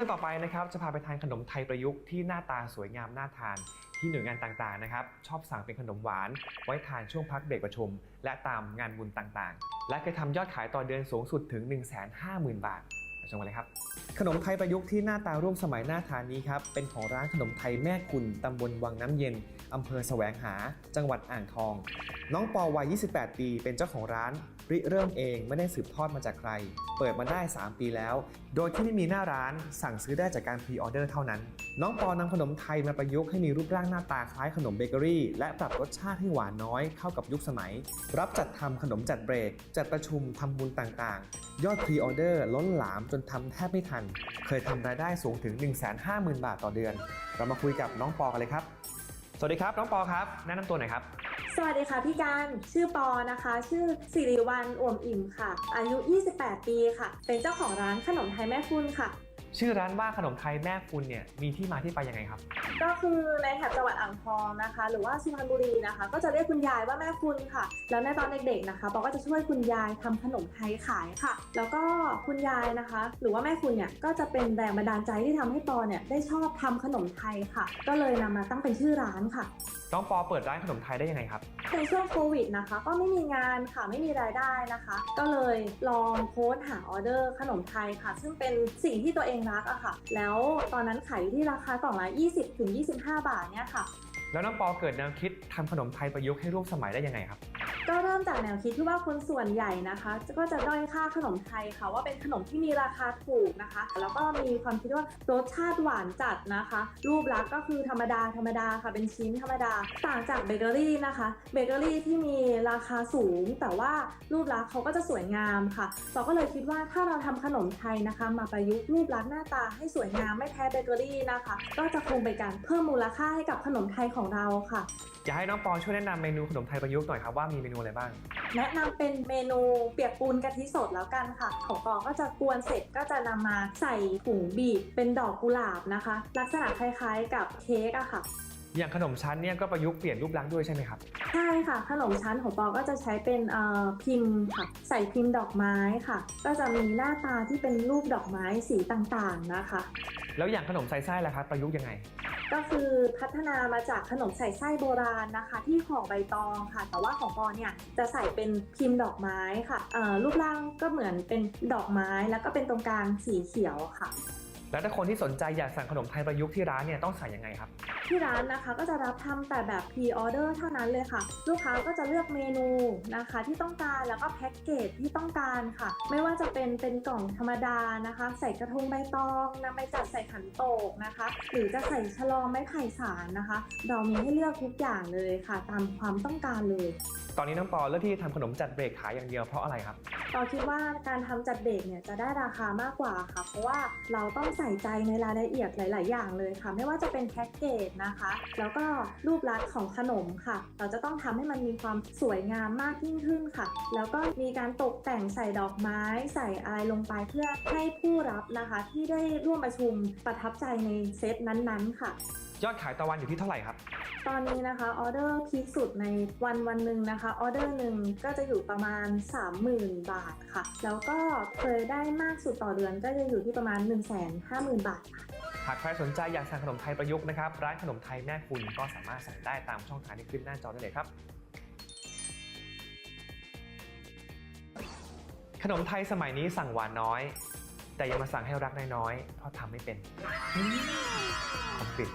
่องต่อไปนะครับจะพาไปทานขนมไทยประยุกต์ที่หน้าตาสวยงามน่าทาน ที่หน่วยงานต่างๆนะครับชอบสั่งเป็นขนมหวาน ไว้ทานช่วงพักเบรกประชุม และตามงานบุญต่างๆ และเคยทำยอดขายต่อเดือนสูงสุดถึง 150,000 บาทชมกันเลยครับ ขนมไทยประยุกต์ที่หน้าตาร่วมสมัยน่าทานนี้ครับเป็นของร้านขนมไทยแม่คุณตำบลวังน้ำเย็นอำเภอแสวงหา จังหวัดอ่างทอง น้องปอวัย 28 ปี เป็นเจ้าของร้าน ริเริ่มเองไม่ได้สืบทอดมาจากใคร เปิดมาได้ 3 ปีแล้ว โดยที่ไม่มีหน้าร้านสั่งซื้อได้จากการพรีออเดอร์เท่านั้น น้องปอนำขนมไทยมาประยุกต์ให้มีรูปร่างหน้าตาคล้ายขนมเบเกอรี่ และปรับรสชาติให้หวานน้อยเข้ากับยุคสมัย รับจัดทำขนมจัดเบรก จัดประชุมทำบุญต่างๆ ยอดพรีออเดอร์ล้นหลามจนทำแทบไม่ทัน เคยทำรายได้สูงถึง 150,000 บาทต่อเดือน เรามาคุยกับน้องปอกันเลยครับ สวัสดีครับ น้องปอครับ แนะนำตัวหน่อยครับ สวัสดีค่ะพี่การชื่อปอนะคะ ชื่อสิริวัลอ่วมอิ่มค่ะ อายุ 28 ปีค่ะ เป็นเจ้าของร้านขนมไทยแม่คุณค่ะ ชื่อร้านว่าขนมไทยแม่คุณเนี่ยมีที่มาที่ไปยังไงครับ ก็คือในแถบจังหวัดอ่างทองนะคะ หรือว่าสุพรรณบุรีนะคะ ก็จะเรียกคุณยายว่าแม่คุณค่ะ แล้วในตอนเด็กๆนะคะปอก็จะช่วยคุณยายทำขนมไทยขายค่ะ แล้วก็คุณยายนะคะ หรือว่าแม่คุณเนี่ยก็จะเป็นแรงบันดาลใจที่ทำให้ปอเนี่ยได้ชอบทำขนมไทยค่ะ ก็เลยนำมาตั้งเป็นชื่อร้านค่ะ น้องปอเปิดร้านขนมไทยได้ยังไงครับในช่วงโควิดนะคะ ก็ไม่มีงานค่ะไม่มีรายได้นะคะ ก็เลยลองโพสต์หาออเดอร์ขนมไทยค่ะ ซึ่งเป็นสิ่งที่ตัวเองรักอะค่ะ แล้วตอนนั้นขายอยู่ที่ราคากล่องละ 20ถึง25 บาทเนี่ยค่ะ แล้วน้องปอเกิดแนวคิดทำขนมไทยประยุกต์ให้ร่วมสมัยได้ยังไงครับ ก็เริ่มจากแนวคิดที่ว่าคนส่วนใหญ่นะคะ ก็จะด้อยค่าขนมไทยค่ะ ว่าเป็นขนมที่มีราคาถูกนะคะ แล้วก็มีความคิดว่ารสชาติหวานจัดนะคะ รูปลักษณ์ก็คือธรรมดาธรรมดาค่ะเป็นชิ้นธรรมดา ต่างจากเบเกอรี่นะคะเบเกอรี่ที่มีราคาสูง แต่ว่ารูปลักษณ์เขาก็จะสวยงามค่ะเราก็เลยคิดว่าถ้าเราทำขนมไทยนะคะ มาประยุกต์รูปลักษณ์หน้าตาให้สวยงามไม่แพ้เบเกอรี่นะคะ ก็จะคงเป็นการเพิ่มมูลค่าให้กับขนมไทยของเราค่ะอยากให้น้องปอช่วยแนะนำเมนูขนมไทยประยุกต์หน่อยครับว่ามีเมนูอะไรบ้าง แนะนำเป็นเมนูเปียกปูนกะทิสดแล้วกันค่ะ ของกองก็จะกวนเสร็จก็จะนำมาใส่ถุงบีบเป็นดอกกุหลาบนะคะ ลักษณะคล้ายๆกับเค้กอะค่ะ อย่างขนมชั้นเนี่ยก็ประยุกต์เปลี่ยนรูปลักษณ์ด้วยใช่ไหมครับ ใช่ค่ะ ขนมชั้นของปอก็จะใช้เป็นเอ่อพิมพ์ค่ะใส่พิมพ์ดอกไม้ค่ะ ก็จะมีหน้าตาที่เป็นรูปดอกไม้สีต่างๆนะคะ แล้วอย่างขนมใส่ไส้ล่ะครับประยุกต์ยังไง ก็คือพัฒนามาจากขนมใส่ไส้โบราณนะคะ ที่ห่อใบตองค่ะ แต่ว่าของปอเนี่ยจะใส่เป็นพิมพ์ดอกไม้ค่ะเอ่อรูปร่างก็เหมือนเป็นดอกไม้ แล้วก็เป็นตรงกลางสีเขียวค่ะ แล้วถ้าคนที่สนใจอยากสั่งขนมไทยประยุกต์ที่ร้านเนี่ยต้องสั่งยังไงครับ ที่ร้านนะคะก็จะรับทำแต่แบบพรีออเดอร์เท่านั้นเลยค่ะ ลูกค้าก็จะเลือกเมนูนะคะ ที่ต้องการแล้วก็แพ็กเกจที่ต้องการค่ะ ไม่ว่าจะเป็นเป็นกล่องธรรมดานะคะ ใส่กระทงใบตองนำไปจัดใส่ขันโตกนะคะ หรือจะใส่ฉลอมไม้ไผ่สารนะคะ เรามีให้เลือกทุกอย่างเลยค่ะ ตามความต้องการเลย ตอนนี้น้องปอเลือกที่จะทำขนมจัดเบรกขายอย่างเดียวเพราะอะไรครับเราคิดว่าการทำจัดเบรกเนี่ยจะได้ราคามากกว่าค่ะ เพราะว่าเราต้องใส่ใจในรายละเอียดหลาย ๆ อย่างเลยค่ะ ไม่ว่าจะเป็นแพ็กเกจนะคะ แล้วก็รูปลักษณ์ของขนมค่ะ เราจะต้องทำให้มันมีความสวยงามมากยิ่งขึ้นค่ะ แล้วก็มีการตกแต่งใส่ดอกไม้ ใส่อะไรลงไปเพื่อให้ผู้รับนะคะ ที่ได้ร่วมประชุมประทับใจในเซตนั้นๆค่ะ ยอดขายต่อวันอยู่ที่เท่าไหร่ครับ ตอนนี้นะคะออเดอร์พีคสุดในวันวันหนึ่งนะคะออเดอร์หนึ่งก็จะอยู่ประมาณ 30,000 บาทค่ะ แล้วก็เคยได้มากสุดต่อเดือนก็จะอยู่ที่ประมาณ 150,000 บาทค่ะหากใครสนใจอยากสั่งขนมไทยประยุกต์นะครับร้านขนมไทยแม่คุณก็สามารถสั่งได้ตามช่องทางที่ขึ้นหน้าจอได้เลยครับ ขนมไทยสมัยนี้สั่งหวานน้อย แต่อยังมาสั่งให้รักน้อยๆเพราะทำไม่เป็นคอมปิด